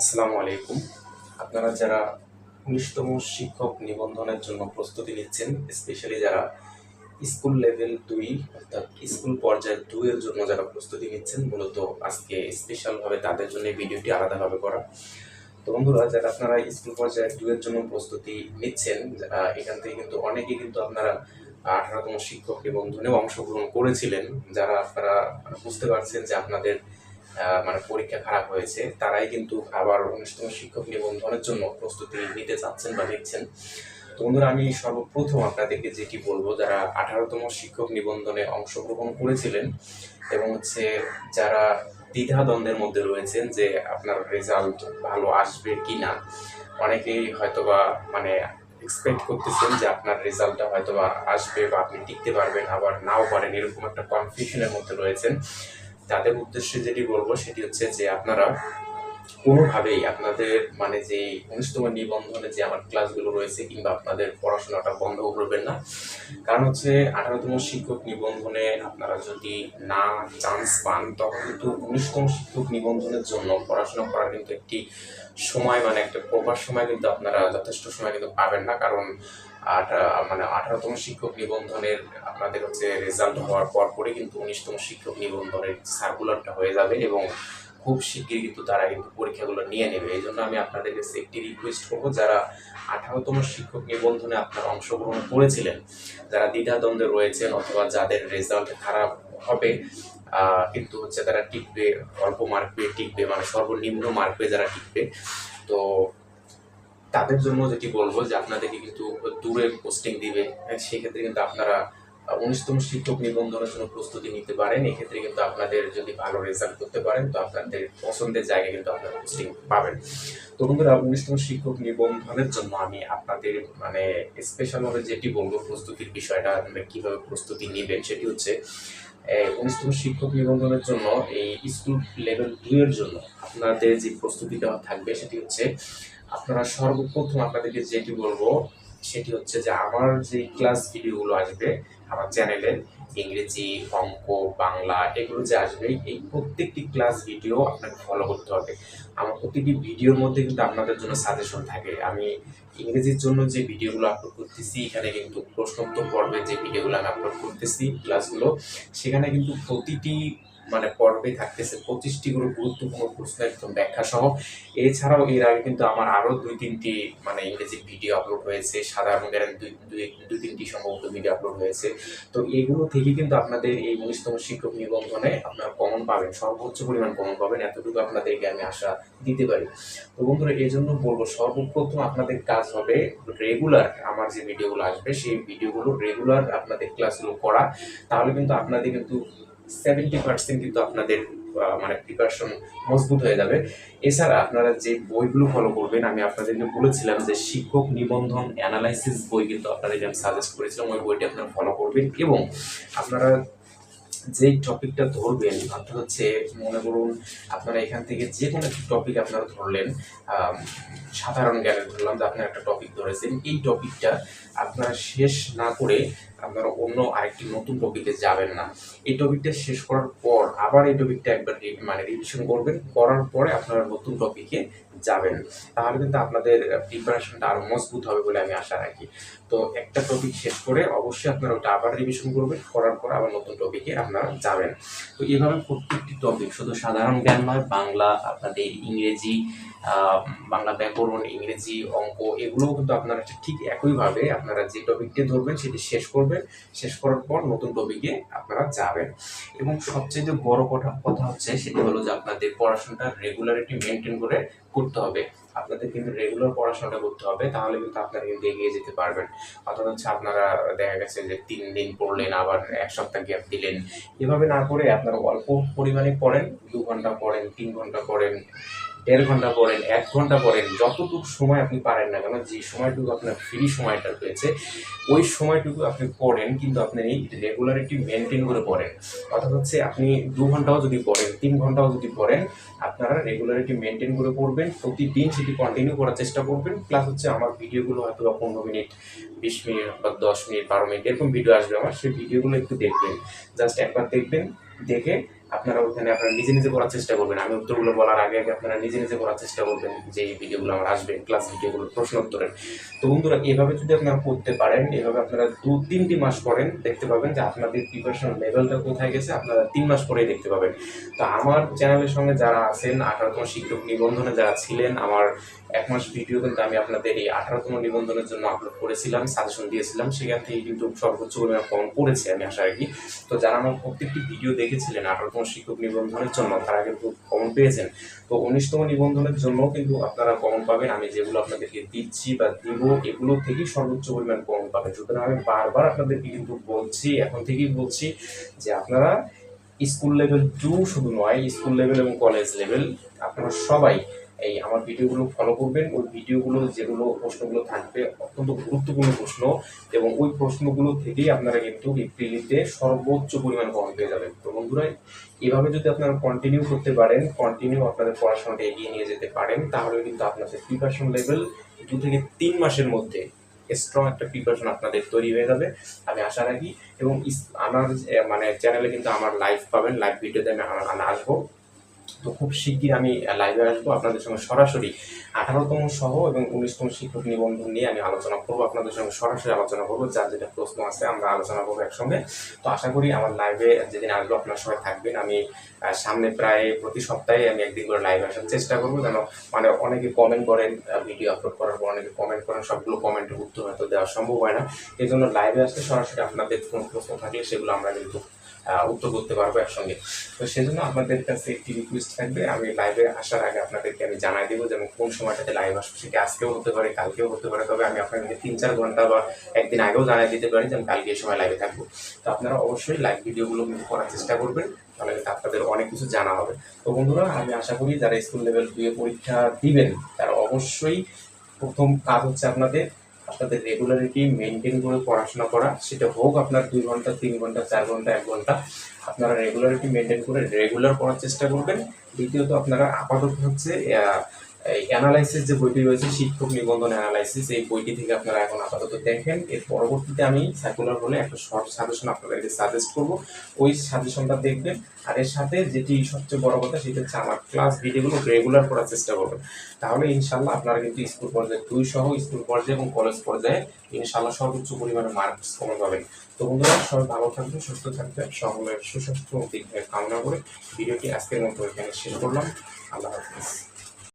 আসসালামু আলাইকুম। আপনারা যারা উনিশতম শিক্ষক নিবন্ধনের জন্য প্রস্তুতি নিচ্ছেন স্পেশালি যারা স্কুল লেভেল দুই অর্থাৎ স্কুল পর্যায়ে দুইয়ের জন্য যারা প্রস্তুতি নিচ্ছেন, মূলত আজকে স্পেশালভাবে তাদের জন্য ভিডিওটি আলাদাভাবে করা। তো বন্ধুরা, যারা আপনারা স্কুল পর্যায়ে দুইয়ের জন্য প্রস্তুতি নিচ্ছেন এখান থেকে কিন্তু অনেকেই কিন্তু আপনারা আঠারোতম শিক্ষক নিবন্ধনে অংশগ্রহণ করেছিলেন। যারা আপনারা বুঝতে পারছেন যে আপনাদের মানে পরীক্ষা খারাপ হয়েছে, তারাই কিন্তু আবার উনিশতম শিক্ষক নিবন্ধনের জন্য প্রস্তুতি নিতে চাচ্ছেন বা নিচ্ছেন। তো বন্ধুরা, আমি সর্বপ্রথম আপনাদেরকে যেটি বলব, যারা আঠারোতম শিক্ষক নিবন্ধনে অংশগ্রহণ করেছিলেন এবং হচ্ছে যারা দ্বিধাদ্বন্দ্বের মধ্যে রয়েছেন যে আপনার রেজাল্ট ভালো আসবে কি না, অনেকেই হয়তোবা মানে এক্সপেক্ট করতেছেন যে আপনার রেজাল্টটা হয়তোবা আসবে বা আপনি টিকতে পারবেন, আবার নাও পারেন, এরকম একটা কনফিউশনের মধ্যে রয়েছেন। তাদের উদ্দেশ্যে যেটি বলব সেটি হচ্ছে যে আপনারা কোনোভাবেই আপনাদের মানে যে উনিশতম নিবন্ধনে যে আমার ক্লাসগুলো রয়েছে কিংবা আপনাদের পড়াশোনাটা বন্ধ করবেন না। কারণ হচ্ছে আঠারোতম শিক্ষক নিবন্ধনে আপনারা যদি না চান্স পান, তখন কিন্তু উনিশতম শিক্ষক নিবন্ধনের জন্য পড়াশোনা করার কিন্তু একটি সময় মানে একটা প্রপার সময় কিন্তু আপনারা, যথেষ্ট সময় কিন্তু পাবেন না। কারণ আঠা- মানে আঠারোতম শিক্ষক নিবন্ধনের আপনাদের হচ্ছে রেজাল্ট হওয়ার পর পরে কিন্তু উনিশতম শিক্ষক নিবন্ধনের সার্কুলারটা হয়ে যাবে এবং খুব শীঘ্রই কিন্তু তারা কিন্তু পরীক্ষাগুলো নিয়ে নেবে। এই জন্য আমি আপনাদের কাছে একটি রিকোয়েস্ট করব, যারা আঠারোতম শিক্ষক নিবন্ধনে আপনারা অংশগ্রহণ করেছিলেন, যারা দ্বিধাদ্বন্দ্বে রয়েছেন অথবা যাদের রেজাল্ট খারাপ হবে কিন্তু হচ্ছে তারা টিকবে, অল্প মার্ক পেয়ে টিকবে মানে সর্বনিম্ন মার্ক পেয়ে যারা টিকবে। তো তাদের জন্য যেটি বলব যে আপনাদেরকে কিন্তু দূরে পোস্টিং দিবে। হ্যাঁ, সেক্ষেত্রে কিন্তু আপনারা উনিশতম শিক্ষক নিবন্ধনের জন্য প্রস্তুতি নিতে পারেন। এক্ষেত্রে কিন্তু আপনাদের যদি ভালো রেজাল্ট করতে পারেন তো আপনাদের পছন্দের জায়গায় কিন্তু আপনারা পোস্টিং পাবেন। তো বন্ধুরা উনিশতম শিক্ষক নিবন্ধনের জন্য আমি আপনাদের মানে স্পেশালভাবে যেটি বলব প্রস্তুতির বিষয়টা কীভাবে প্রস্তুতি নেবেন সেটি হচ্ছে উনিশতম শিক্ষক নিবন্ধনের জন্য, এই স্কুল লেভেল দুইয়ের জন্য আপনাদের যে প্রস্তুতি দেওয়া থাকবে সেটি হচ্ছে আপনারা সর্বপ্রথম আপনাদেরকে যেটি বলব, সেটি হচ্ছে যে আমার যে ক্লাস ভিডিওগুলো আসবে আমার চ্যানেলে ইংরেজি, অঙ্ক, বাংলা, এগুলো যে আসবে, এই প্রত্যেকটি ক্লাস ভিডিও আপনাকে ফলো করতে হবে। আমার প্রতিটি ভিডিওর মধ্যে কিন্তু আপনাদের জন্য সাজেশন থাকে। আমি ইংরেজির জন্য যে ভিডিওগুলো আপলোড করতেছি, এখানে কিন্তু প্রশ্নোত্তর পর্বে যে ভিডিওগুলো আমি আপলোড করতেছি ক্লাসগুলো সেখানে কিন্তু প্রতিটি মানে পর্বে থাকতেছে পঁচিশটি করে গুরুত্বপূর্ণ প্রশ্ন একদম ব্যাখ্যা সহ এছাড়াও এর আগে কিন্তু আমার আরও দুই তিনটি মানে ইংরেজি ভিডিও আপলোড হয়েছে সাধারণ জ্ঞানের দুই দুই দুই তিনটি সম্ভবত ভিডিও আপলোড হয়েছে। তো এগুলো থেকে কিন্তু আপনাদের এই উনিশতম শিক্ষক নিবন্ধনে আপনারা কমন পাবেন, সর্বোচ্চ পরিমাণ কমন পাবেন, এতটুকু আপনাদেরকে আমি আশা দিতে পারি। তো বন্ধুরা এই জন্য বলব, সর্বপ্রথম আপনাদের কাজ হবে রেগুলার আমার যে ভিডিওগুলো আসবে, সেই ভিডিওগুলো রেগুলার আপনাদের ক্লাসগুলো করা। তাহলে কিন্তু আপনাদের কিন্তু সেভেন্টি পার্সেন্ট কিন্তু আপনাদের মানে প্রিপারেশন মজবুত হয়ে যাবে। এছাড়া আপনারা যে বইগুলো ফলো করবেন, আমি আপনাদেরকে বলেছিলাম যে শিক্ষক নিবন্ধন অ্যানালাইসিস বই কিন্তু আপনাদেরকে আমি সাজেস্ট করেছিলাম, ওই বইটি আপনারা ফলো করবেন এবং আপনারা যেই টপিকটা ধরবেন, অর্থাৎ হচ্ছে মনে করুন আপনারা এখান থেকে যে কোনো একটি টপিক আপনারা ধরলেন সাধারণ জ্ঞানের ধরলাম যে আপনারা একটা টপিক ধরেছেন, এই টপিকটা আপনারা শেষ না করে আপনারা অন্য আরেকটি নতুন টপিকে যাবেন না। এই টপিকটা শেষ করার পর আবার এই টপিকটা একবার মানে রিভিশন করবেন। করার পরে আপনারা নতুন টপিকে যাবেন। তাহলে কিন্তু আপনাদের প্রিপারেশনটা আরও মজবুত হবে বলে আমি আশা রাখি। তো একটা টপিক শেষ করে অবশ্যই আপনারা ওটা আবার রিভিশন করবেন। করার পর আবার নতুন টপিকে আপনারা যাবেন। তো এইভাবে প্রত্যেকটি টপিক শুধু সাধারণ জ্ঞান নয়, বাংলা, আপনাদের ইংরেজি বাংলা ব্যাকরণ, ইংরেজি, অঙ্ক, এগুলোও কিন্তু আপনারা ঠিক একইভাবে আপনারা যে টপিকটি ধরবেন সেটি শেষ করবেন। শেষ করার পর নতুন টপিকে আপনারা যাবেন। এবং সবচেয়ে বড় কথা কথা হচ্ছে সেটি হলো যে আপনাদের পড়াশোনাটা রেগুলারিটি মেনটেন করে করতে হবে। আপনাদের কিন্তু রেগুলার পড়াশোনাটা করতে হবে, তাহলে কিন্তু আপনারা কিন্তু এগিয়ে যেতে পারবেন। অর্থাৎ হচ্ছে আপনারা দেখা গেছে যে তিন দিন পড়লেন, আবার এক সপ্তাহ গ্যাপ দিলেন। এভাবে না করে আপনারা অল্প পরিমাণে পড়েন, দু ঘণ্টা পড়েন, তিন ঘণ্টা পড়েন। দেড় ঘণ্টা পড়েন এক ঘণ্টা পড়েন যতটুকু সময় আপনি পারেন না কেন, যে সময়টুকু আপনার ফ্রি সময়টা রয়েছে, ওই সময়টুকু আপনি পড়েন, কিন্তু আপনি এই রেগুলারিটি মেনটেন করে পড়েন। অর্থাৎ হচ্ছে আপনি দু ঘন্টাও যদি পড়েন, তিন ঘন্টাও যদি পড়েন, আপনারা রেগুলারিটি মেনটেন করে পড়বেন, প্রতিদিন সেটি কন্টিনিউ করার চেষ্টা করবেন প্লাস হচ্ছে আমার ভিডিওগুলো হয়তো বা পনেরো মিনিট, বিশ মিনিট বা দশ মিনিট, বারো মিনিট, এরকম ভিডিও আসবে আমার, সেই ভিডিওগুলো একটু দেখবেন। জাস্ট একবার দেখবেন, দেখে আপনারা ওখানে আপনারা নিজে নিজে করার চেষ্টা করবেন। আমি উত্তরগুলো বলার আগে আগে আপনারা নিজে নিজে করার চেষ্টা করবেন যে এই ভিডিওগুলো আমার আসবে ক্লাস ভিডিওগুলো, প্রশ্ন উত্তরের। তো বন্ধুরা, এভাবে যদি আপনারা করতে পারেন, এভাবে আপনারা দু, তিনটি মাস করেন দেখতে পাবেন যে আপনাদের প্রিপারেশন লেভেলটা কোথায় গেছে, আপনারা তিন মাস পরেই দেখতে পাবেন। তো আমার চ্যানেলের সঙ্গে যারা আছেন, আঠারোতম শিক্ষক নিবন্ধনে যারা ছিলেন, আমার এক মাস ভিডিও কিন্তু আমি আপনাদের এই আঠারোতম নিবন্ধনের জন্য আপলোড করেছিলাম সাজেশন দিয়েছিলাম। সেখান থেকে কিন্তু সর্বোচ্চ পরিমাণ কম পড়েছে আমি আশা রাখি। তো যারা আমার প্রত্যেকটি ভিডিও দেখেছিলেন, আঠারোতম শিক্ষক নিবন্ধনের জন্য, তারা কিন্তু কমন পেয়েছেন। তো উনিশতম নিবন্ধনের জন্য কিন্তু আপনারা কমন পাবেন। আমি যেগুলো আপনাদেরকে দিচ্ছি বা দিব, এগুলো থেকেই সর্বোচ্চ পরিমাণ কমন পাবেন। সুতরাং আমি বারবার আপনাদেরকে কিন্তু বলছি, এখন থেকেই বলছি যে আপনারা স্কুল লেভেল টু শুধু নয় স্কুল লেভেল এবং কলেজ লেভেল আপনারা সবাই এই আমার ভিডিওগুলো ফলো করবেন। ওই ভিডিওগুলো, যেগুলো প্রশ্নগুলো থাকবে, অত্যন্ত গুরুত্বপূর্ণ প্রশ্ন এবং ওই প্রশ্নগুলো থেকেই আপনারা কিন্তু এপ্রিলিতে সর্বোচ্চ পরিমাণ কমন পেয়ে যাবেন। তো বন্ধুরা, এভাবে যদি আপনারা কন্টিনিউ করতে পারেন কন্টিনিউ আপনাদের পড়াশোনাটা এগিয়ে নিয়ে যেতে পারেন তাহলে কিন্তু আপনাদের প্রিপারেশন লেভেল দু থেকে তিন মাসের মধ্যে স্ট্রং একটা প্রিপারেশন আপনাদের তৈরি হয়ে যাবে। আমি আশা রাখি এবং আমার মানে চ্যানেলে কিন্তু আমার লাইভ পাবেন। লাইভ ভিডিওতে আমি আসব। তো খুব শিগগির আমি লাইভে আসব আপনাদের সঙ্গে সরাসরি। আঠারোতম সহ এবং উনিশতম শিক্ষক নিবন্ধন নিয়ে আমি আলোচনা করব। আপনাদের সঙ্গে সরাসরি আলোচনা করব। যার যেটা প্রশ্ন আছে, আমরা আলোচনা করব একসঙ্গে। তো আশা করি আমার লাইভে যেদিন আসব আপনার সবাই থাকবেন। আমি সামনে প্রায় প্রতি সপ্তাহে আমি একদিন করে লাইভে আসার চেষ্টা করব। যেন মানে অনেকে কমেন্ট করেন ভিডিও আপলোড করার পর অনেকে কমেন্ট করেন, সবগুলো কমেন্টের উত্তর হয়তো দেওয়া সম্ভব হয় না। এই জন্য লাইভে আসলে সরাসরি আপনাদের কোনো প্রশ্ন থাকলে সেগুলো আমরা কিন্তু উত্তর করতে পারব একসঙ্গে। তো সেজন্য আপনাদের কাছে একটি রিকোয়েস্ট থাকবে আমি লাইভে আসার আগে আপনাদেরকে আমি জানাই দেবো যেন কোন সময়টাতে লাইভ আসব সেটা আজকেও হতে পারে, কালকেও হতে পারে, তবে আমি আপনাদেরকে তিন চার ঘণ্টা বা একদিন আগেও জানাই দিতে পারি যে আমি কালকে এই সময় লাইভে থাকব। তো আপনারা অবশ্যই লাইভ ভিডিওগুলো করার চেষ্টা করবেন, তাহলে আপনাদের অনেক কিছু জানা হবে। তো বন্ধুরা, আমি আশা করি যারা স্কুল লেভেল দুয়ে পরীক্ষা দিবেন, তারা অবশ্যই প্রথম কাজ হচ্ছে আপনাদের আপনাদের রেগুলারিটি মেনটেন করে পড়াশোনা করা, সেটা হোক আপনার দুই ঘণ্টা, তিন ঘণ্টা, চার ঘণ্টা, এক ঘণ্টা, আপনারা রেগুলারিটি মেনটেন করে রেগুলার পড়ার চেষ্টা করবেন। দ্বিতীয়ত আপনারা আপাতত হচ্ছে এই অ্যানালাইসিস যে বইটি রয়েছে, শিক্ষক নিবন্ধন অ্যানালাইসিস এই বইটি থেকে আপনারা এখন আপাতত দেখেন। এর পরবর্তীতে আমি সার্কুলার হলে একটা শর্ট সাজেশন আপনাদেরকে সাজেস্ট করব। ওই সাজেশনটা দেখবেন। আর এর সাথে যেটি সবচেয়ে বড় কথা, সেটা হচ্ছে আমার ক্লাস ভিডিওগুলো রেগুলার করার চেষ্টা করবেন। তাহলে ইনশাল্লাহ আপনারা কিন্তু স্কুল পর্যায়ে দুই সহ স্কুল পর্যায়ে এবং কলেজ পর্যায়ে ইনশাল্লাহ সর্বোচ্চ পরিমাণে মার্কস কমে পাবেন। তো বন্ধুরা, সবাই ভালো থাকবেন, সুস্থ থাকবেন, সকলের সুস্বাস্থ্য দীর্ঘায়ু কামনা করে ভিডিওটি আজকের মতো এখানে শেষ করলাম। আল্লাহ হাফিজ।